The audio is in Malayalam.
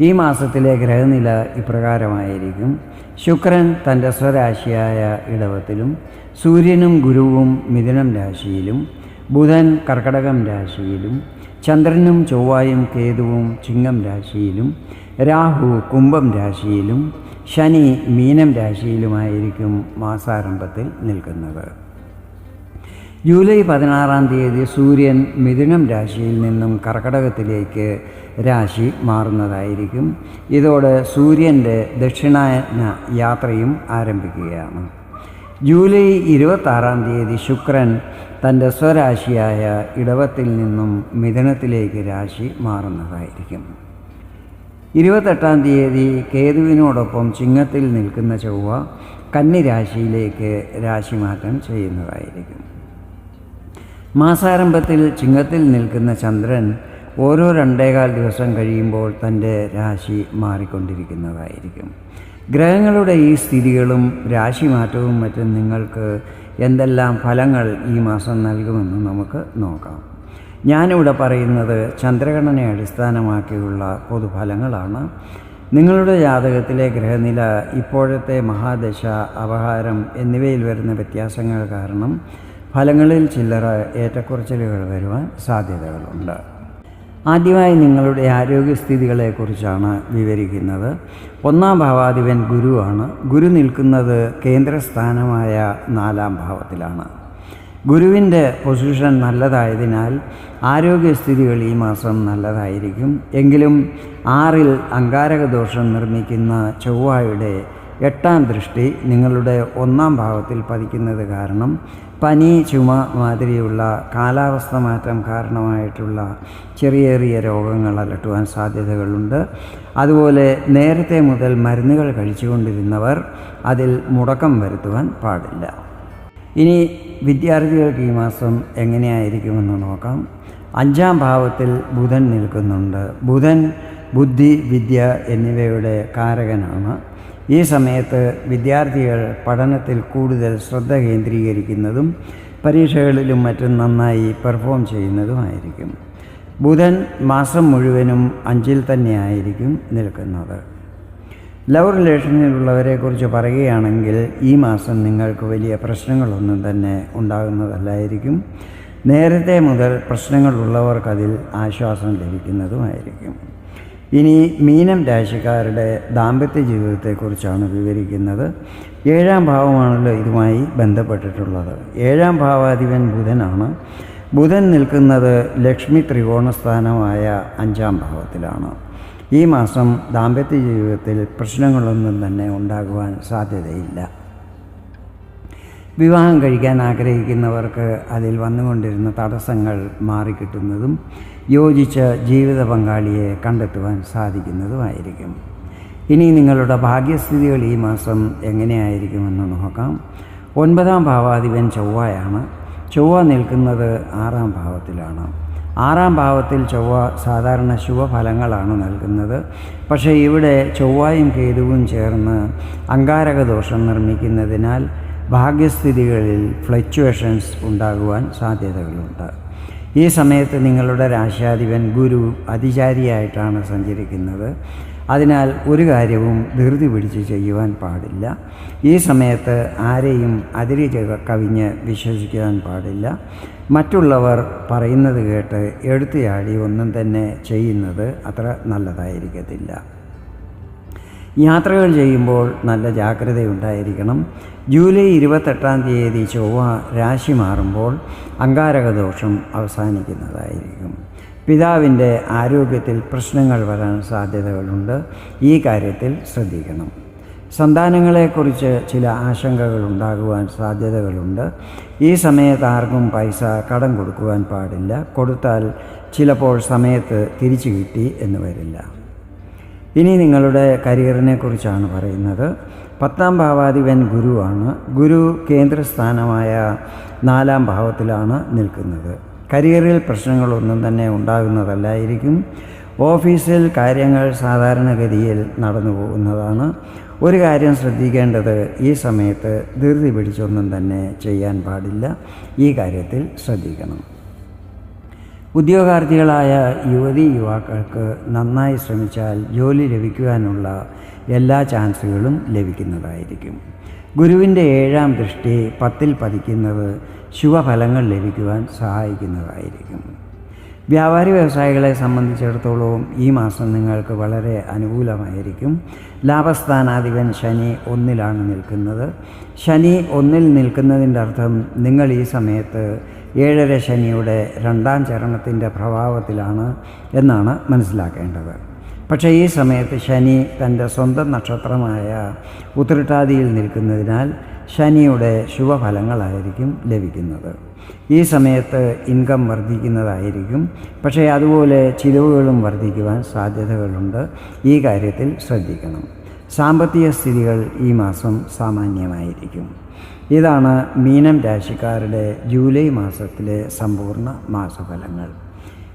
ഈ മാസത്തിലെ ഗ്രഹനില ഇപ്രകാരമായിരിക്കും. ശുക്രൻ തന്റെ സ്വരാശിയായ ഇടവത്തിലും സൂര്യനും ഗുരുവും മിഥുനം രാശിയിലും ബുധൻ കർക്കടകം രാശിയിലും ചന്ദ്രനും ചൊവ്വായും കേതുവും ചിങ്ങം രാശിയിലും രാഹു കുംഭം രാശിയിലും ശനി മീനം രാശിയിലുമായിരിക്കും മാസാരംഭത്തിൽ നിൽക്കുന്നത്. ജൂലൈ പതിനാറാം തീയതി സൂര്യൻ മിഥുനം രാശിയിൽ നിന്നും കർക്കടകത്തിലേക്ക് രാശി മാറുന്നതായിരിക്കും. ഇതോടെ സൂര്യന്റെ ദക്ഷിണായന യാത്രയും ആരംഭിക്കുകയാണ്. ജൂലൈ ഇരുപത്താറാം തീയതി ശുക്രൻ തന്റെ സ്വരാശിയായ ഇടവത്തിൽ നിന്നും മിഥുനത്തിലേക്ക് രാശി മാറുന്നതായിരിക്കും. ഇരുപത്തെട്ടാം തീയതി കേതുവിനോടൊപ്പം ചിങ്ങത്തിൽ നിൽക്കുന്ന ചൊവ്വ കന്നിരാശിയിലേക്ക് രാശിമാറ്റം ചെയ്യുന്നതായിരിക്കും. മാസാരംഭത്തിൽ ചിങ്ങത്തിൽ നിൽക്കുന്ന ചന്ദ്രൻ ഓരോ രണ്ടേകാൽ ദിവസം കഴിയുമ്പോൾ തന്റെ രാശി മാറിക്കൊണ്ടിരിക്കുന്നതായിരിക്കും. ഗ്രഹങ്ങളുടെ ഈ സ്ഥിതികളും രാശി മാറ്റവും മറ്റും നിങ്ങൾക്ക് എന്തെല്ലാം ഫലങ്ങൾ ഈ മാസം നൽകുമെന്ന് നമുക്ക് നോക്കാം. ഞാനിവിടെ പറയുന്നത് ചന്ദ്രഗണനെ അടിസ്ഥാനമാക്കിയുള്ള പൊതുഫലങ്ങളാണ്. നിങ്ങളുടെ ജാതകത്തിലെ ഗ്രഹനില ഇപ്പോഴത്തെ മഹാദശ അപഹാരം എന്നിവയിൽ വരുന്ന വ്യത്യാസങ്ങൾ കാരണം ഫലങ്ങളിൽ ചില്ലറ ഏറ്റക്കുറച്ചിലുകൾ വരുവാൻ സാധ്യതകളുണ്ട്. ആദ്യമായി നിങ്ങളുടെ ആരോഗ്യസ്ഥിതികളെക്കുറിച്ചാണ് വിവരിക്കുന്നത്. ഒന്നാം ഭാവാധിപൻ ഗുരുവാണ്. ഗുരു നിൽക്കുന്നത് കേന്ദ്രസ്ഥാനമായ നാലാം ഭാവത്തിലാണ്. ഗുരുവിന്റെ പൊസിഷൻ നല്ലതായതിനാൽ ആരോഗ്യസ്ഥിതികൾ ഈ മാസം നല്ലതായിരിക്കും. എങ്കിലും ആറിൽ അങ്കാരക ദോഷം നിർമ്മിക്കുന്ന ചൊവ്വായുടെ എട്ടാം ദൃഷ്ടി നിങ്ങളുടെ ഒന്നാം ഭാവത്തിൽ പതിക്കുന്നത് കാരണം പനി ചുമ മാതിരിയുള്ള കാലാവസ്ഥ മാറ്റം കാരണമായിട്ടുള്ള ചെറിയ ചെറിയ രോഗങ്ങൾ അലട്ടുവാൻ സാധ്യതകളുണ്ട്. അതുപോലെ നേരത്തെ മുതൽ മരുന്നുകൾ കഴിച്ചുകൊണ്ടിരുന്നവർ അതിൽ മുടക്കം വരുത്തുവാൻ പാടില്ല. ഇനി വിദ്യാർത്ഥികൾക്ക് ഈ മാസം എങ്ങനെയായിരിക്കുമെന്ന് നോക്കാം. അഞ്ചാം ഭാവത്തിൽ ബുധൻ നിൽക്കുന്നുണ്ട്. ബുധൻ ബുദ്ധി വിദ്യ എന്നിവയുടെ കാരകനാണ്. ഈ സമയത്ത് വിദ്യാർത്ഥികൾ പഠനത്തിൽ കൂടുതൽ ശ്രദ്ധ കേന്ദ്രീകരിക്കുന്നതും പരീക്ഷകളിലും മറ്റും നന്നായി പെർഫോം ചെയ്യുന്നതുമായിരിക്കും. ബുധൻ മാസം മുഴുവനും അഞ്ചിൽ തന്നെയായിരിക്കും നിൽക്കുന്നത്. ലവ് റിലേഷനിലുള്ളവരെക്കുറിച്ച് പറയുകയാണെങ്കിൽ ഈ മാസം നിങ്ങൾക്ക് വലിയ പ്രശ്നങ്ങളൊന്നും തന്നെ ഉണ്ടാകുന്നതല്ലായിരിക്കും. നേരത്തെ മുതൽ പ്രശ്നങ്ങളുള്ളവർക്കതിൽ ആശ്വാസം ലഭിക്കുന്നതുമായിരിക്കും. ഇനി മീനം രാശിക്കാരുടെ ദാമ്പത്യ ജീവിതത്തെക്കുറിച്ചാണ് വിവരിക്കുന്നത്. ഏഴാം ഭാവമാണല്ലോ ഇതുമായി ബന്ധപ്പെട്ടിട്ടുള്ളത്. ഏഴാം ഭാവാധിപൻ ബുധനാണ്. ബുധൻ നിൽക്കുന്നത് ലക്ഷ്മി ത്രികോണസ്ഥാനമായ അഞ്ചാം ഭാവത്തിലാണ്. ഈ മാസം ദാമ്പത്യ ജീവിതത്തിൽ പ്രശ്നങ്ങളൊന്നും തന്നെ ഉണ്ടാകുവാൻ സാധ്യതയില്ല. വിവാഹം കഴിക്കാൻ ആഗ്രഹിക്കുന്നവർക്ക് അതിൽ വന്നുകൊണ്ടിരുന്ന തടസ്സങ്ങൾ മാറിക്കിട്ടുന്നതും യോജിച്ച ജീവിത പങ്കാളിയെ കണ്ടെത്തുവാൻ സാധിക്കുന്നതുമായിരിക്കും. ഇനി നിങ്ങളുടെ ഭാഗ്യസ്ഥിതികൾ ഈ മാസം എങ്ങനെയായിരിക്കുമെന്ന് നോക്കാം. ഒൻപതാം ഭാവാധിപൻ ചൊവ്വയാണ്. ചൊവ്വ നിൽക്കുന്നത് ആറാം ഭാവത്തിലാണ്. ആറാം ഭാവത്തിൽ ചൊവ്വ സാധാരണ ശുഭഫലങ്ങളാണ് നൽകുന്നത്. പക്ഷേ ഇവിടെ ചൊവ്വായും കേതുവും ചേർന്ന് അങ്കാരക ദോഷം നിർമ്മിക്കുന്നതിനാൽ ഭാഗ്യസ്ഥിതികളിൽ ഫ്ലക്ച്വേഷൻസ് ഉണ്ടാകുവാൻ സാധ്യതകളുണ്ട്. ഈ സമയത്ത് നിങ്ങളുടെ രാശാധിപൻ ഗുരു അതിചാരിയായിട്ടാണ് സഞ്ചരിക്കുന്നത്. അതിനാൽ ഒരു കാര്യവും ധൃതി പിടിച്ച് ചെയ്യുവാൻ പാടില്ല. ഈ സമയത്ത് ആരെയും അതിരി കവിഞ്ഞ് വിശ്വസിക്കുവാൻ പാടില്ല. മറ്റുള്ളവർ പറയുന്നത് കേട്ട് എടുത്തുചാടി ഒന്നും തന്നെ ചെയ്യുന്നത് അത്ര നല്ലതായിരിക്കത്തില്ല. യാത്രകൾ ചെയ്യുമ്പോൾ നല്ല ജാഗ്രതയുണ്ടായിരിക്കണം. ജൂലൈ ഇരുപത്തെട്ടാം തീയതി ചൊവ്വ രാശി മാറുമ്പോൾ അങ്കാരകദോഷം അവസാനിക്കുന്നതായിരിക്കും. പിതാവിന്റെ ആരോഗ്യത്തിൽ പ്രശ്നങ്ങൾ വരാൻ സാധ്യതകളുണ്ട്. ഈ കാര്യത്തിൽ ശ്രദ്ധിക്കണം. സന്താനങ്ങളെക്കുറിച്ച് ചില ആശങ്കകൾ ഉണ്ടാകുവാൻ സാധ്യതകളുണ്ട്. ഈ സമയത്ത് ആർക്കും പൈസ കടം കൊടുക്കുവാൻ പാടില്ല. കൊടുത്താൽ ചിലപ്പോൾ സമയത്ത് തിരിച്ചു കിട്ടി എന്ന് വരില്ല. ഇനി നിങ്ങളുടെ കരിയറിനെ കുറിച്ചാണ് പറയുന്നത്. പത്താം ഭാവാധിപൻ ഗുരുവാണ്. ഗുരു കേന്ദ്രസ്ഥാനമായ നാലാം ഭാവത്തിലാണ് നിൽക്കുന്നത്. കരിയറിൽ പ്രശ്നങ്ങളൊന്നും തന്നെ ഉണ്ടാകുന്നതല്ലായിരിക്കും. ഓഫീസിൽ കാര്യങ്ങൾ സാധാരണഗതിയിൽ നടന്നു പോകുന്നതാണ്. ഒരു കാര്യം ശ്രദ്ധിക്കേണ്ടത് ഈ സമയത്ത് ധൃതി പിടിച്ചൊന്നും തന്നെ ചെയ്യാൻ പാടില്ല. ഈ കാര്യത്തിൽ ശ്രദ്ധിക്കണം. ഉദ്യോഗാർത്ഥികളായ യുവതി യുവാക്കൾക്ക് നന്നായി ശ്രമിച്ചാൽ ജോലി ലഭിക്കുവാനുള്ള എല്ലാ ചാൻസുകളും ലഭിക്കുന്നതായിരിക്കും. ഗുരുവിന്റെ ഏഴാം ദൃഷ്ടി പത്തിൽ പതിക്കുന്നത് ശുഭഫലങ്ങൾ ലഭിക്കുവാൻ സഹായിക്കുന്നതായിരിക്കും. വ്യാപാരി വ്യവസായികളെ സംബന്ധിച്ചിടത്തോളം ഈ മാസം നിങ്ങൾക്ക് വളരെ അനുകൂലമായിരിക്കും. ലാഭസ്ഥാനാധിപൻ ശനി ഒന്നിലാണ് നിൽക്കുന്നത്. ശനി ഒന്നിൽ നിൽക്കുന്നതിന്റെ അർത്ഥം നിങ്ങൾ ഈ സമയത്ത് ഏഴര ശനിയുടെ രണ്ടാം ചരണത്തിന്റെ പ്രഭാവത്തിലാണ് എന്നാണ് മനസ്സിലാക്കേണ്ടത്. പക്ഷേ ഈ സമയത്ത് ശനി തന്റെ സ്വന്തം നക്ഷത്രമായ ഉത്രട്ടാതിയിൽ നിൽക്കുന്നതിനാൽ ശനിയുടെ ശുഭഫലങ്ങളായിരിക്കും ലഭിക്കുന്നത്. ഈ സമയത്ത് ഇൻകം വർദ്ധിക്കുന്നതായിരിക്കും. പക്ഷേ അതുപോലെ ചിലവുകളും വർദ്ധിക്കുവാൻ സാധ്യതകളുണ്ട്. ഈ കാര്യത്തിൽ ശ്രദ്ധിക്കണം. സാമ്പത്തിക സ്ഥിതികൾ ഈ മാസം സാമാന്യമായിരിക്കും. ഇതാണ് മീനം രാശിക്കാരുടെ ജൂലൈ മാസത്തിലെ സമ്പൂർണ മാസഫലങ്ങൾ.